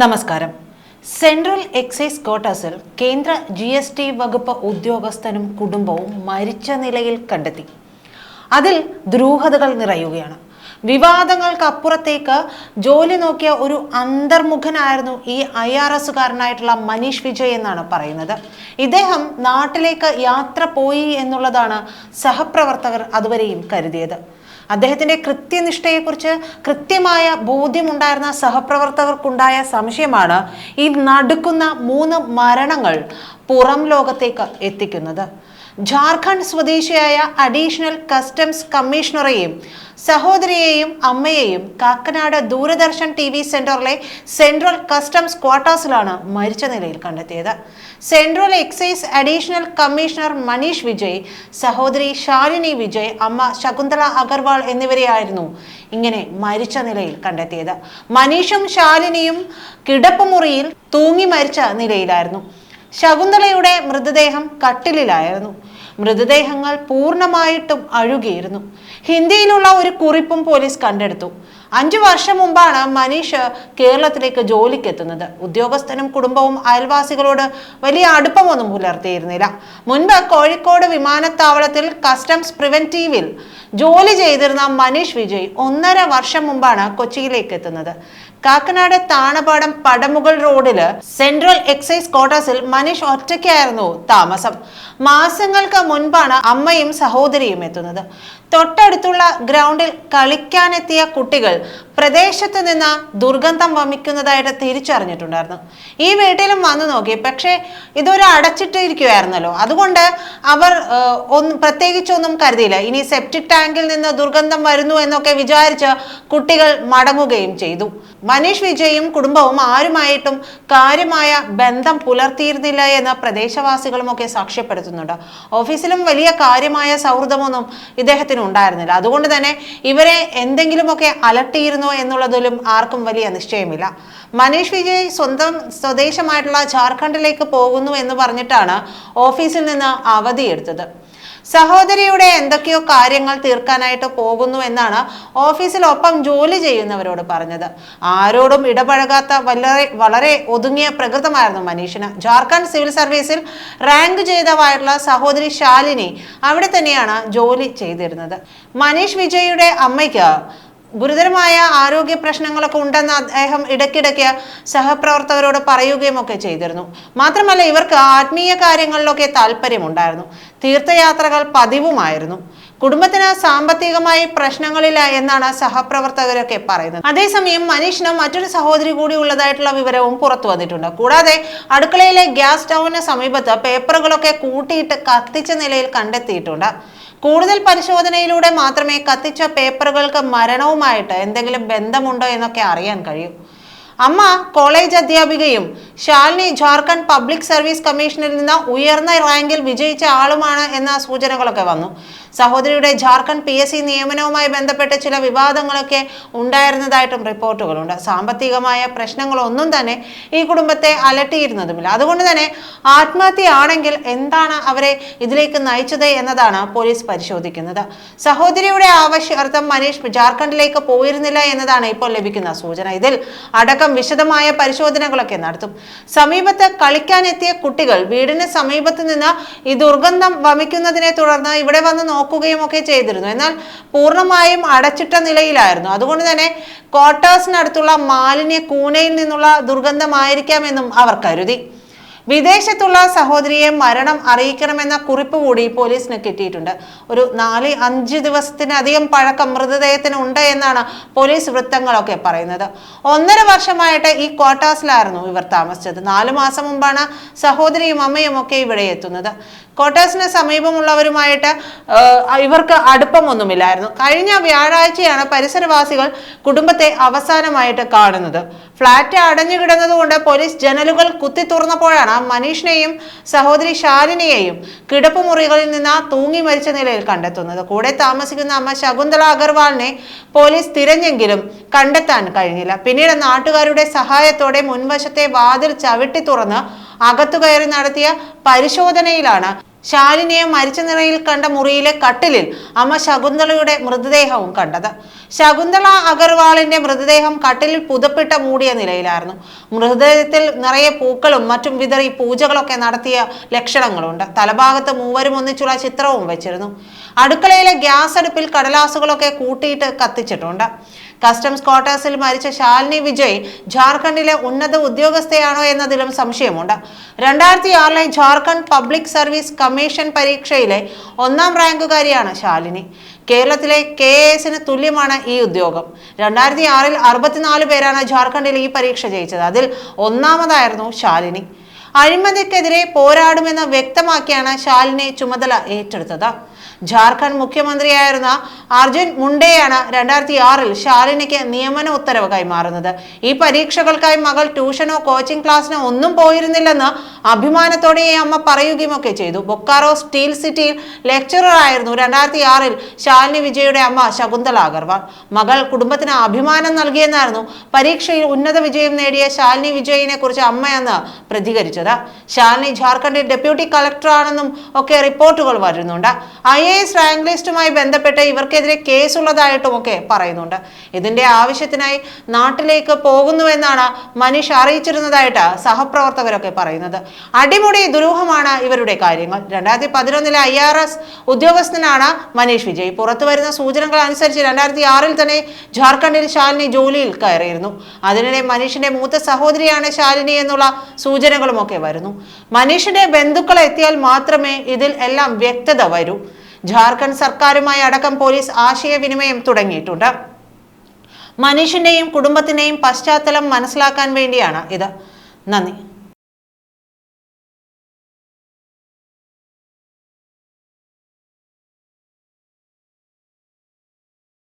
നമസ്കാരം. Central excise ക്വാർട്ടേഴ്സിൽ കേന്ദ്ര G S T വകുപ്പ് ഉദ്യോഗസ്ഥനും കുടുംബവും മരിച്ച നിലയിൽ കണ്ടെത്തി. അതിൽ ദുരൂഹതകൾ നിറയുകയാണ്. വിവാദങ്ങൾക്കപ്പുറത്തേക്ക് ജോലി നോക്കിയ ഒരു അന്തർമുഖനായിരുന്നു ഈ ഐ ആർ എസ്സുകാരനായിട്ടുള്ള മനീഷ് വിജയ് എന്നാണ് പറയുന്നത്. ഇദ്ദേഹം നാട്ടിലേക്ക് യാത്ര പോയി എന്നുള്ളതാണ് സഹപ്രവർത്തകർ അതുവരെയും കരുതിയത്. അദ്ദേഹത്തിന്റെ കൃത്യനിഷ്ഠയെക്കുറിച്ച് കൃത്യമായ ബോധ്യമുണ്ടായിരുന്ന സഹപ്രവർത്തകർക്കുണ്ടായ സംശയമാണ് ഈ നടുക്കുന്ന മൂന്ന് മരണങ്ങൾ പുറം ലോകത്തേക്ക് എത്തിക്കുന്നത്. ജാർഖണ്ഡ് സ്വദേശിയായ അഡീഷണൽ കസ്റ്റംസ് കമ്മീഷണറെയും സഹോദരിയെയും അമ്മയെയും കാക്കനാട് ദൂരദർശൻ ടി വി സെന്ററിലെ സെൻട്രൽ കസ്റ്റംസ് ക്വാർട്ടേഴ്സിലാണ് മരിച്ച നിലയിൽ കണ്ടെത്തിയത്. Central excise additional commissioner Manish Vijay സഹോദരി ശാലിനി വിജയ് അമ്മ ശകുന്തള അഗർവാൾ എന്നിവരെയായിരുന്നു ഇങ്ങനെ മരിച്ച നിലയിൽ കണ്ടെത്തിയത്. മനീഷും ശാലിനിയും കിടപ്പുമുറിയിൽ തൂങ്ങി മരിച്ച നിലയിലായിരുന്നു. ശകുന്തളയുടെ മൃതദേഹം കട്ടിലിലായിരുന്നു. മൃതദേഹങ്ങൾ പൂർണമായിട്ടും അഴുകിയിരുന്നു. ഹിന്ദിയിലുള്ള ഒരു കുറിപ്പും പോലീസ് കണ്ടെടുത്തു. അഞ്ചു വർഷം മുമ്പാണ് മനീഷ് കേരളത്തിലേക്ക് ജോലിക്കെത്തുന്നത്. ഉദ്യോഗസ്ഥനും കുടുംബവും അയൽവാസികളോട് വലിയ അടുപ്പമൊന്നും പുലർത്തിയിരുന്നില്ല. മുൻപ് കോഴിക്കോട് വിമാനത്താവളത്തിൽ കസ്റ്റംസ് പ്രിവെന്റീവിൽ ജോലി ചെയ്തിരുന്ന മനീഷ് വിജയ് ഒന്നര വർഷം മുമ്പാണ് കൊച്ചിയിലേക്ക് എത്തുന്നത് കാക്കനാട് താണപാടം പടമുകൾ റോഡിൽ സെൻട്രൽ എക്സൈസ് ക്വാർട്ടേഴ്സിൽ മനീഷ് ഒറ്റയ്ക്കായിരുന്നു താമസം. മാസങ്ങൾക്ക് മുൻപാണ് അമ്മയും സഹോദരിയും എത്തുന്നത്. തൊട്ടടുത്തുള്ള ഗ്രൗണ്ടിൽ കളിക്കാനെത്തിയ കുട്ടികൾ പ്രദേശത്ത് നിന്ന് ദുർഗന്ധം വമിക്കുന്നതായിട്ട് തിരിച്ചറിഞ്ഞിട്ടുണ്ടായിരുന്നു. ഈ വീട്ടിലും വന്നു നോക്കി. പക്ഷേ ഇതൊരു അടച്ചിട്ടിരിക്കുമായിരുന്നല്ലോ അതുകൊണ്ട് അവർ ഒന്ന് പ്രത്യേകിച്ചൊന്നും കരുതിയില്ല. ഇനി സെപ്റ്റിക് ടാങ്കിൽ നിന്ന് ദുർഗന്ധം വരുന്നു എന്നൊക്കെ വിചാരിച്ച് കുട്ടികൾ മടങ്ങുകയും ചെയ്തു. മനീഷ് വിജയും കുടുംബവും ആരുമായിട്ടും കാര്യമായ ബന്ധം പുലർത്തിയിരുന്നില്ല എന്ന് പ്രദേശവാസികളും ഒക്കെ സാക്ഷ്യപ്പെടുത്തുന്നുണ്ട്. ഓഫീസിലും വലിയ കാര്യമായ സൗഹൃദമൊന്നും ഇദ്ദേഹത്തിന് ഉണ്ടായിരുന്നില്ല. അതുകൊണ്ട് തന്നെ ഇവരെ എന്തെങ്കിലുമൊക്കെ അലട്ടിയിരുന്നോ എന്നുള്ളതിലും ആർക്കും വലിയ നിശ്ചയമില്ല. മനീഷ് വിജയ് സ്വന്തം സ്വദേശമായിട്ടുള്ള ജാർഖണ്ഡിലേക്ക് പോകുന്നു എന്ന് പറഞ്ഞിട്ടാണ് ഓഫീസിൽ നിന്ന് അവധിയെടുത്തത് സഹോദരിയുടെ എന്തൊക്കെയോ കാര്യങ്ങൾ തീർക്കാനായിട്ട് പോകുന്നു എന്നാണ് ഓഫീസിൽ ഒപ്പം ജോലി ചെയ്യുന്നവരോട് പറഞ്ഞത്. ആരോടും ഇടപഴകാത്ത വളരെ വളരെ ഒതുങ്ങിയ പ്രകൃതമായിരുന്നു മനീഷിന്. ജാർഖണ്ഡ് സിവിൽ സർവീസിൽ റാങ്ക് ചെയ്തവായിട്ടുള്ള സഹോദരി ശാലിനി അവിടെ തന്നെയാണ് ജോലി ചെയ്തിരുന്നത്. മനീഷ് വിജയുടെ അമ്മയ്ക്ക് ഗുരുതരമായ ആരോഗ്യ പ്രശ്നങ്ങളൊക്കെ ഉണ്ടെന്ന് അദ്ദേഹം ഇടയ്ക്കിടയ്ക്ക് സഹപ്രവർത്തകരോട് പറയുകയും ഒക്കെ ചെയ്തിരുന്നു. മാത്രമല്ല ഇവർക്ക് ആത്മീയ കാര്യങ്ങളിലൊക്കെ താല്പര്യമുണ്ടായിരുന്നു. തീർത്ഥയാത്രകൾ പതിവുമായിരുന്നു. കുടുംബത്തിന് സാമ്പത്തികമായി പ്രശ്നങ്ങളില്ല എന്നാണ് സഹപ്രവർത്തകരൊക്കെ പറയുന്നത്. അതേസമയം മനീഷിന് മറ്റൊരു സഹോദരി കൂടി ഉള്ളതായിട്ടുള്ള വിവരവും പുറത്തു വന്നിട്ടുണ്ട്. കൂടാതെ അടുക്കളയിലെ ഗ്യാസ് സ്റ്റൗവിന് സമീപത്ത് പേപ്പറുകളൊക്കെ കൂട്ടിയിട്ട് കത്തിച്ച നിലയിൽ കണ്ടെത്തിയിട്ടുണ്ട്. കൂടുതൽ പരിശോധനയിലൂടെ മാത്രമേ കത്തിച്ച പേപ്പറുകൾക്ക് മരണവുമായിട്ട് എന്തെങ്കിലും ബന്ധമുണ്ടോ എന്നൊക്കെ അറിയാൻ കഴിയൂ. അമ്മ കോളേജ് അധ്യാപികയും ശാലിനി ജാർഖണ്ഡ് പബ്ലിക് സർവീസ് കമ്മീഷനിൽ നിന്ന് ഉയർന്ന റാങ്കിൽ വിജയിച്ച ആളുമാണ് എന്ന സൂചനകളൊക്കെ വന്നു. സഹോദരിയുടെ ജാർഖണ്ഡ് പി എസ് സി നിയമനവുമായി ബന്ധപ്പെട്ട് ചില വിവാദങ്ങളൊക്കെ ഉണ്ടായിരുന്നതായിട്ടും റിപ്പോർട്ടുകളുണ്ട്. സാമ്പത്തികമായ പ്രശ്നങ്ങളൊന്നും തന്നെ ഈ കുടുംബത്തെ അലട്ടിയിരുന്നതുമില്ല. അതുകൊണ്ട് തന്നെ ആത്മഹത്യയാണെങ്കിൽ എന്താണ് അവരെ ഇതിലേക്ക് നയിച്ചത് എന്നതാണ് പോലീസ് പരിശോധിക്കുന്നത്. സഹോദരിയുടെ ആവശ്യാർത്ഥം മനീഷ് ജാർഖണ്ഡിലേക്ക് പോയിരുന്നില്ല എന്നതാണ് ഇപ്പോൾ ലഭിക്കുന്ന സൂചന. ഇതിൽ അടക്കം വിശദമായ പരിശോധനകളൊക്കെ നടത്തും. സമീപത്ത് കളിക്കാനെത്തിയ കുട്ടികൾ വീടിന് സമീപത്ത് നിന്ന് ഈ ദുർഗന്ധം വമിക്കുന്നതിനെ തുടർന്ന് ഇവിടെ വന്ന് നോക്കുകയും ഒക്കെ ചെയ്തിരുന്നു. എന്നാൽ പൂർണമായും അടച്ചിട്ട നിലയിലായിരുന്നു. അതുകൊണ്ട് തന്നെ ക്വാർട്ടേഴ്സിനടുത്തുള്ള മാലിന്യ കൂനയിൽ നിന്നുള്ള ദുർഗന്ധമായിരിക്കാമെന്നും അവർ കരുതി. വിദേശത്തുള്ള സഹോദരിയെ മരണം അറിയിക്കണമെന്ന കുറിപ്പ് കൂടി പോലീസിന് കിട്ടിയിട്ടുണ്ട്. ഒരു നാല് അഞ്ച് ദിവസത്തിനധികം പഴക്കം മൃതദേഹത്തിന് ഉണ്ട് എന്നാണ് പോലീസ് വൃത്തങ്ങളൊക്കെ പറയുന്നത്. ഒന്നര വർഷമായിട്ട് ഈ ക്വാർട്ടേഴ്സിലായിരുന്നു ഇവർ താമസിച്ചത്. നാലു മാസം മുമ്പാണ് സഹോദരിയും അമ്മയും ഒക്കെ ഇവിടെ എത്തുന്നത്. ക്വാർട്ടേഴ്സിന് സമീപമുള്ളവരുമായിട്ട് ഇവർക്ക് അടുപ്പമൊന്നുമില്ലായിരുന്നു. കഴിഞ്ഞ വ്യാഴാഴ്ചയാണ് പരിസരവാസികൾ കുടുംബത്തെ അവസാനമായിട്ട് കാണുന്നത്. ഫ്ളാറ്റ് അടഞ്ഞു കിടന്നതുകൊണ്ട് പോലീസ് ജനലുകൾ കുത്തി തുറന്നപ്പോഴാണ് മനീഷിനെയും സഹോദരി ശാലിനിയെയും കിടപ്പുമുറികളിൽ നിന്ന് തൂങ്ങി മരിച്ച നിലയിൽ കണ്ടെത്തുന്നത്. കൂടെ താമസിക്കുന്ന അമ്മ ശകുന്തള അഗർവാളിനെ പോലീസ് തിരഞ്ഞെങ്കിലും കണ്ടെത്താൻ കഴിഞ്ഞില്ല. പിന്നീട് നാട്ടുകാരുടെ സഹായത്തോടെ മുൻവശത്തെ വാതിൽ ചവിട്ടി തുറന്ന് അകത്തു കയറി നടത്തിയ പരിശോധനയിലാണ് ശാലിനിയെ മരിച്ച നിലയിൽ കണ്ട മുറിയിലെ കട്ടിലിൽ അമ്മ ശകുന്തളയുടെ മൃതദേഹവും കണ്ടത്. ശകുന്തള അഗർവാളിന്റെ മൃതദേഹം കട്ടിലിൽ പുതപ്പിട്ട മൂടിയ നിലയിലായിരുന്നു. മൃതദേഹത്തിൽ നിറയെ പൂക്കളും മറ്റും വിതറി പൂജകളൊക്കെ നടത്തിയ ലക്ഷണങ്ങളുണ്ട്. തലഭാഗത്ത് മൂവരും ഒന്നിച്ചുള്ള ചിത്രവും വെച്ചിരുന്നു. അടുക്കളയിലെ ഗ്യാസ് അടുപ്പിൽ കടലാസുകളൊക്കെ കൂട്ടിയിട്ട് കത്തിച്ചിട്ടുണ്ട്. കസ്റ്റംസ് ക്വാർട്ടേഴ്സിൽ മരിച്ച ശാലിനി വിജയ് ജാർഖണ്ഡിലെ ഉന്നത ഉദ്യോഗസ്ഥയാണോ എന്നതിലും സംശയമുണ്ട്. രണ്ടായിരത്തി ആറിലെ ജാർഖണ്ഡ് പബ്ലിക് സർവീസ് കമ്മീഷൻ പരീക്ഷയിലെ ഒന്നാം റാങ്കുകാരിയാണ് ശാലിനി. കേരളത്തിലെ കെ എസിന് തുല്യമാണ് ഈ ഉദ്യോഗം. രണ്ടായിരത്തി ആറിൽ അറുപത്തിനാല് പേരാണ് ജാർഖണ്ഡിൽ ഈ പരീക്ഷ ജയിച്ചത്. അതിൽ ഒന്നാമതായിരുന്നു ശാലിനി. അഴിമതിക്കെതിരെ പോരാടുമെന്ന് വ്യക്തമാക്കിയാണ് ശാലിനി ചുമതല ഏറ്റെടുത്തത്. ജാർഖണ്ഡ് മുഖ്യമന്ത്രിയായിരുന്ന അർജുൻ മുണ്ടയാണ് രണ്ടായിരത്തി ആറിൽ ശാലിനിക്ക് നിയമന ഉത്തരവ് കൈമാറുന്നത് ഈ പരീക്ഷകൾക്കായി മകൾ ട്യൂഷനോ കോച്ചിംഗ് ക്ലാസ്സിനോ ഒന്നും പോയിരുന്നില്ലെന്ന് അഭിമാനത്തോടെ ഈ അമ്മ പറയുകയുമൊക്കെ ചെയ്തു. ബൊക്കാറോ സ്റ്റീൽ സിറ്റിയിൽ ലെക്ചറർ ആയിരുന്നു രണ്ടായിരത്തി ആറിൽ ശാലിനി വിജയുടെ അമ്മ ശകുന്തള അഗർവാൾ. മകൾ കുടുംബത്തിന് അഭിമാനം നൽകിയെന്നായിരുന്നു പരീക്ഷയിൽ ഉന്നത വിജയം നേടിയ ശാലിനി വിജയിനെ കുറിച്ച് അമ്മയെന്ന് പ്രതികരിച്ചത്. ശാലിനി ജാർഖണ്ഡിൽ ഡെപ്യൂട്ടി കളക്ടറാണെന്നും ഒക്കെ റിപ്പോർട്ടുകൾ വരുന്നുണ്ട്. ഐ എ എസ് റാങ്ക് ലിസ്റ്റുമായി ബന്ധപ്പെട്ട് ഇവർക്കെതിരെ കേസുള്ളതായിട്ടും ഒക്കെ പറയുന്നുണ്ട്. ഇതിന്റെ ആവശ്യത്തിനായി നാട്ടിലേക്ക് പോകുന്നുവെന്നാണ് മനീഷ് അറിയിച്ചിരുന്നതായിട്ട് സഹപ്രവർത്തകരൊക്കെ പറയുന്നത്. അടിമുടി ദുരൂഹമാണ് ഇവരുടെ കാര്യങ്ങൾ. രണ്ടായിരത്തി പതിനൊന്നിലെ ഐ ആർ എസ് ഉദ്യോഗസ്ഥനാണ് മനീഷ് വിജയ്. പുറത്തു വരുന്ന സൂചനകൾ അനുസരിച്ച് രണ്ടായിരത്തി ആറിൽ തന്നെ ജാർഖണ്ഡിൽ ശാലിനി ജോലിയിൽ കയറിയിരുന്നു. അതിനിടെ മനീഷിന്റെ മൂത്ത സഹോദരിയാണ് ശാലിനി എന്നുള്ള സൂചനകളും ഒക്കെ വരുന്നു. മനീഷിന്റെ ബന്ധുക്കൾ എത്തിയാൽ മാത്രമേ ഇതിൽ എല്ലാം വ്യക്തത വരൂ. ജാർഖണ്ഡ് സർക്കാരുമായി അടക്കം പോലീസ് ആശയവിനിമയം തുടങ്ങിയിട്ടുണ്ട്. മനീഷിന്റെയും കുടുംബത്തിന്റെയും പശ്ചാത്തലം മനസ്സിലാക്കാൻ വേണ്ടിയാണ് ഇത്. നന്ദി.